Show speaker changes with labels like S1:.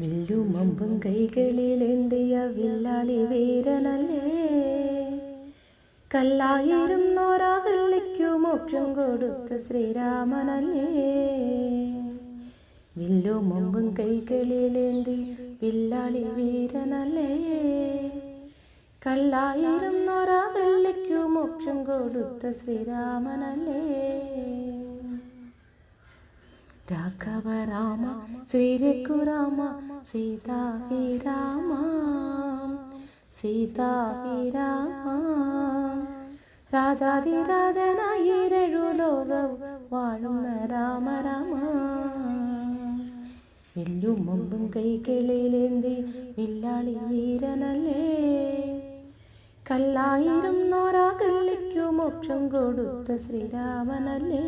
S1: വില്ലും അമ്പും കൈകളിലേന്തിയ വില്ലാളി വീരനല്ലേ? കല്ലായിരും നോരാകല്ലിക്കു മോക്ഷം കൊടുത്ത ശ്രീരാമനല്ലേ? വില്ലും അമ്പും കൈകളിലേന്തി വില്ലാളി വീരനല്ലേ? കല്ലായിരും നോരാകല്ലിക്കു മോക്ഷം കൊടുത്ത ശ്രീരാമനല്ലേ? രാഘവ രാമ ശ്രീ രഘു രാമ സീതാഹി രാമ. രാജാതിരാജനായിരഴു ലോകം വാഴുന്ന രാമ രാമ. വില്ലും മുമ്പും കൈകളിലേന്തി വില്ലാളി വീരനല്ലേ? കല്ലായിരം നോരാ കല്ലിക്കു മോക്ഷം കൊടുത്ത ശ്രീരാമനല്ലേ?